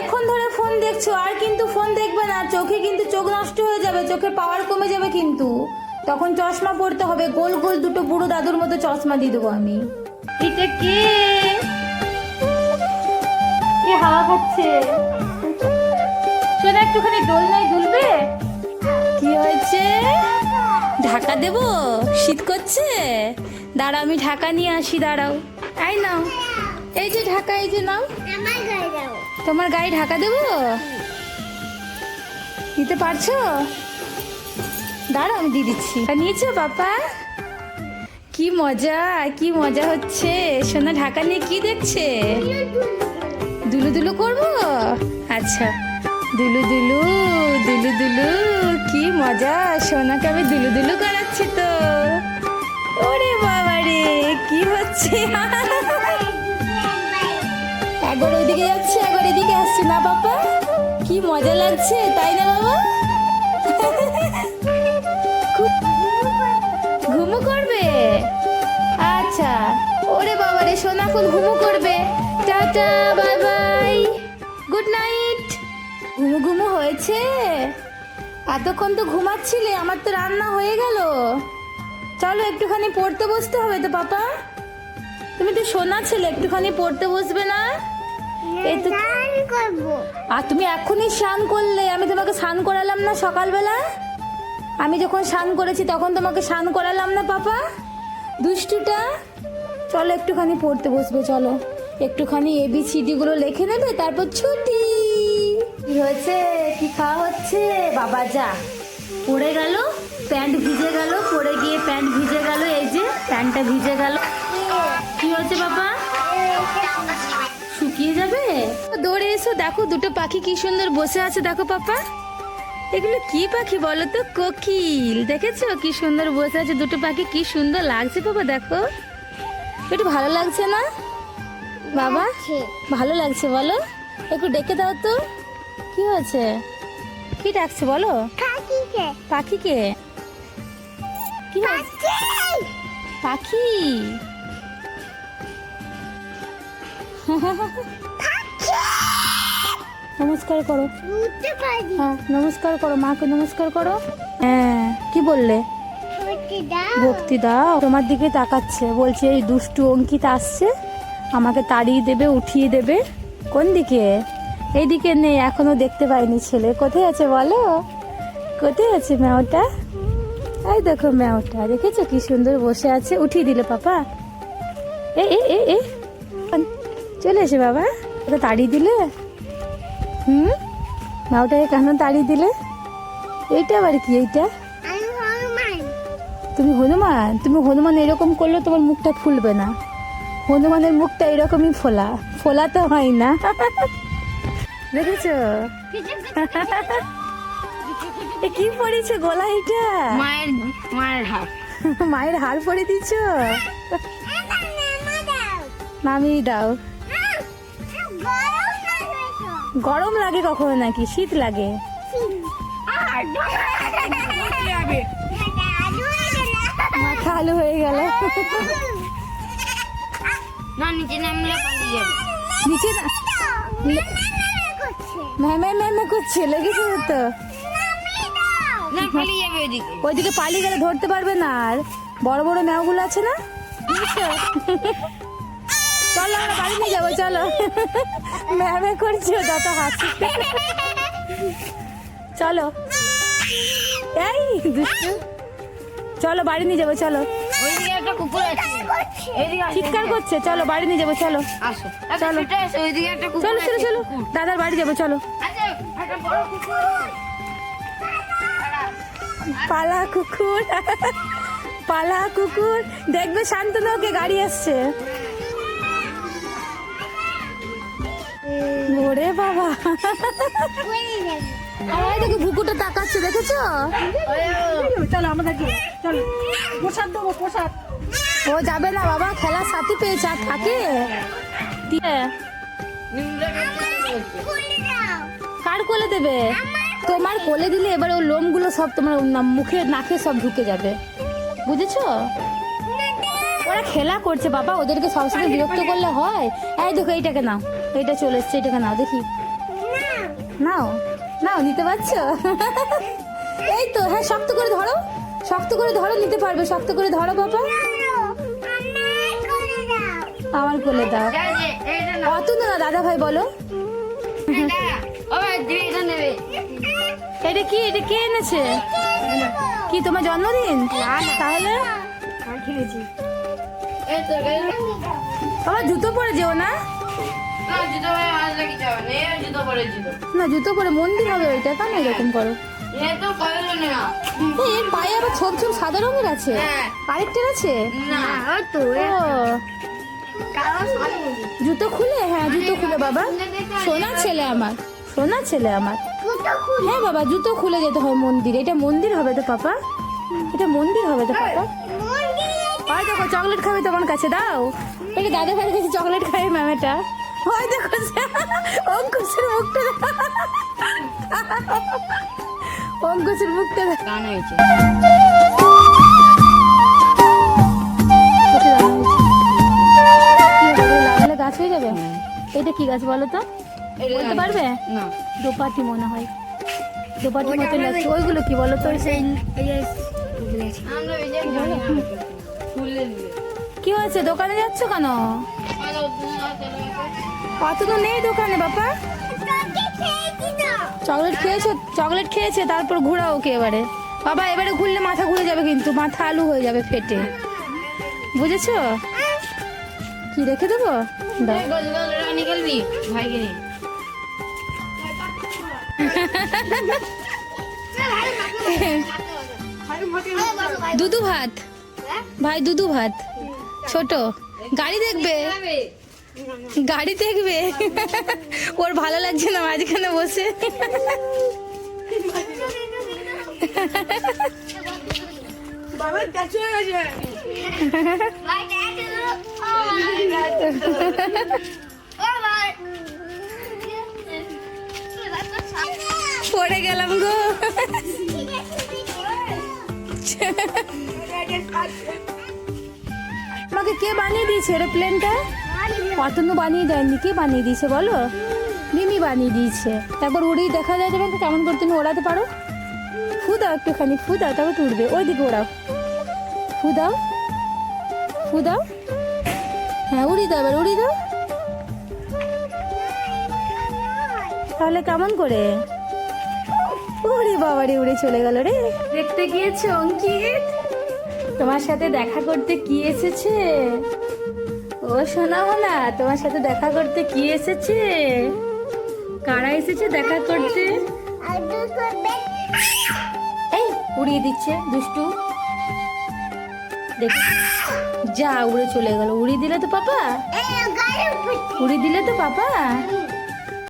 অনেকক্ষণ ধরে ফোন দেখছ আর কিন্তু ফোন দেখবে না। চোখে কিন্তু চোখ নষ্ট হয়ে যাবে চোখের পাওয়ার কমে যাবে কিন্তু। তখন চশমা পড়তে হবে গোল গোল দুটো বুড়ো দাদুর মতো চশমা দিয়ে দেবো আমি। এটা কে? কে হাওয়া খাচ্ছে? শোনা একটুখানি নাই দুলবে? কি হয়েছে? ঢাকা দেব? শীত করছে? দাঁড়াও আমি ঢাকা নিয়ে আসি দাঁড়াও। আই নাও। এই যে ঢাকা এই যে নাও। তোমার গায়ে ঢাকা দেব? নিতে পারছ? দাঁড়াও, আমি দিয়ে দিচ্ছি। নিয়েছো বাপা কি মজা কি মজা হচ্ছে। সোনা ঢাকা নিয়ে কি দেখছে? দুলু দুলু করব? আচ্ছা। দুলু দুলু দুলু দুলু, কি মজা। সোনাকে আমি দুলু দুলু করাচ্ছি তো। ওরে বাবা রে কি হচ্ছে? একবার ওইদিকে যাচ্ছে, একবার এদিকে আসছে। না বাবা, কি মজা লাগছে, তাই না বাবা? ঘুমু করবে? আচ্ছা ওরে বাবা রে, সোনা এখন ঘুমু করবে। Tata, bye bye, good night. ঘুমু ঘুমু হয়েছে? এতক্ষণ তো ঘুমাচ্ছিলে, আমার তো রান্না হয়ে গেল। চলো একটুখানি পড়তে বসতে হবে তো, পাপা। তুমি তো শোনা ছেলে, একটুখানি পড়তে বসবে না? এই তো আর তুমি এখনই স্নান করলে আমি তোমাকে স্নান করালাম না সকালবেলা? আমি যখন স্নান করেছি তখন তোমাকে স্নান করালাম না পাপা? দুষ্টুটা? চলো একটুখানি পড়তে বসবে চলো। একটুখানি এবিসিডি গুলো লিখে নেবে তারপর ছুটি। কি হয়েছে? কি খাওয়া হচ্ছে? বাবা যা। পড়ে গেল প্যান্ট ভিজে গেল পড়ে গিয়ে প্যান্ট ভিজে গেল এই যে প্যান্টটা ভিজে গেল। এসো দেখো দুটো পাখি কি সুন্দর বসে আছে দেখো পাপা। এগুলো কি পাখি বলো তো? কোকিল দেখেছ? কি সুন্দর বসে আছে দুটো পাখি কি সুন্দর লাগছে বাবা দেখো। একটু ভালো লাগছে না? বাবা ভালো লাগছে বলো। একটু ডেকে দাও তো। কি হয়েছে? কি ডাকছে বলো? পাখিকে। কি হয়েছে? পাখি? নমস্কার করো। হ্যাঁ নমস্কার করো মাকে নমস্কার করো। হ্যাঁ কি বললে? ভক্তি দাও। তোমার দিকে তাকাচ্ছে বলছে এই দুষ্টু অঙ্কিত আসছে আমাকে তাড়িয়ে দেবে উঠিয়ে দেবে। কোন দিকে? এইদিকে নেই এখনও দেখতে পাইনি ছেলে। কোথায় আছে বলো? কোথায় আছে ম্যাওটা এই দেখো ম্যাওটা দেখেছ কি সুন্দর বসে আছে? উঠিয়ে দিলে পাপা। এ এ এ এ। চলে এসে বাবা। ওকে তাড়িয়ে দিলে? হুম? ম্যাওটাকে কেন তাড়িয়ে দিলে? এইটা আবার কি এইটা? তুমি হনুমান? তুমি হনুমান এরকম করলে তোমার মুখটা ফুলবে না। হনুমানের মুখটা এরকমই ফোলা। ফোলা তো হয় না। দেখেছ? কি পড়েছে গলা এটা? মায়ের মায়ের হাত মায়ের হার পরে দিছ নামিয়ে দাও। গরম লাগে কখনো নাকি? শীত লাগে। মাথা আলু হয়ে গেল। না নিচে নামলে নিচে না ম্যামে ম্যামে করছে লেগেছে তো। ওইদিকে। পালিয়ে গেলে ধরতে পারবে না আর। বড় বড় ম্যাওগুলো আছে না? চলো আমরা বাড়ি নিয়ে যাব চলো। ম্যামে করছ যত হাসি। চলো। এই দুষ্টু। চলো বাড়ি নিয়ে যাব চলো। চিৎকার করছে। চলো বাড়ি নিয়ে যাব চলো। চলো। চলো চলো চলো। আছে। দাদার বাড়ি যাব চলো। কুকুর। পালা কুকুর। পালা কুকুর। দেখবে শান্তনু ওকে গাড়ি আসছে। ওরে বাবা। আর দেখো ভুকুটা তাকাচ্ছে দেখেছ? চলো আমরা চলো। প্রসাদ দেবো প্রসাদ। ও যাবে না বাবা খেলার সাথে পেয়েছে আর থাকে? কার কোলে দেবে? তোমার কোলে দিলে এবার ওর লোমগুলো সব তোমার না- মুখে নাকে সব ঢুকে যাবে। বুঝেছ? ওরা খেলা করছে বাবা। ওদেরকে সবসময় বিরক্ত করলে হয়। এই দেখো এইটাকে নাও। এটা চলে এসছে এটাকে নাও দেখি। নাও নাও নিতে পারছ? এই তো হ্যাঁ শক্ত করে ধরো। শক্ত করে ধরো নিতে পারবে। শক্ত করে ধরো বাবা। আমার কোলে দাও। অত না দাদা ভাই বলো। এটা কি? এটা কে এনেছে? কি তোমার জন্মদিন? তাহলে? বাবা জুতো পরে যেও না। না জুতো পরে মাছ লাগি যাবে নে জুতো পরে জুতো। না জুতো পরে মন্দির হবে ওইটা কেন এরকম করো? এ তো কইলো না। এই, এর পায়ে আবার ছোপ ছোপ সাদা রঙের আছে? হ্যাঁ। আরেকটার আছে? না। ওই তো জুতো খুলে? হ্যাঁ জুতো খুলে বাবা। সোনার ছেলে আমার। সোনার ছেলে আমার। হ্যাঁ বাবা জুতো খুলে যেতে হয় মন্দির। এটা মন্দির হবে তো পাপা? এটা মন্দির হবে তো পাপা? ওই দেখো চকলেট খাবে তোমার কাছে দাও। এটা দাদা ভাইয়ের কাছে চকলেট খাবে ম্যাম এটা। ওই দেখো অঙ্কুশের মুখটা দেখো। অঙ্কুশের মুখটা দেখো। গান হয়েছে। গাছ হয়ে যাবে? এটা কি গাছ বলো তো? বলতে পারবে? না। দোপাটি মনে হয়। দোপাটি মতো লাগছে। ওইগুলো কি বলো তো? সেই আমরা এই যে ফুলে নিবে কি হয়েছে? দোকানে যাচ্ছ কেন? অত তো নেই দোকানে বাবা চকলেট খেয়েছো চকলেট খেয়েছে তারপর ঘোরাও ওকে এবারে। বাবা এবারে ঘুরলে মাথা ঘুরে যাবে কিন্তু মাথা আলু হয়ে যাবে ফেটে। বুঝেছ? কি রেখে দেবো? দুদু ভাত। ভাই দুদু ভাত। ছোট। গাড়ি দেখবে? গাড়ি দেখবে? ওর ভালো লাগছে না মাঝখানে বসে। পড়ে গেলাম গো। আমাকে কে বানিয়ে দিয়েছে এরোপ্লেনটা অতনু বানিয়ে দেয়নি। কে বানিয়ে দিয়েছে বলো? মিমি বানিয়ে দিয়েছে। তারপর উড়েই দেখা যায় তোমাকে কেমন করে তুমি ওড়াতে পারো? ফু দাও একটুখানি ফু দাও তারপর উঠবে ওই দিকে ওড়াও। ফু দাও দাও হ্যাঁ উড়ি দাও এবার উড়ি দাও। তাহলে কেমন করে? ওরে বাবারে, উড়ে চলে গেল রে। দেখতে গিয়েছে, অঙ্কিত? তোমার সাথে দেখা করতে কি এসেছে? ও শোনাও না তোমার সাথে দেখা করতে কি এসেছে? কারা এসেছে দেখা করতে? এই উড়িয়ে দিচ্ছে দুষ্টু। দেখ যা উড়ে চলে গেল। উড়িয়ে দিলে তো পাপা? উড়িয়ে দিলে তো পাপা?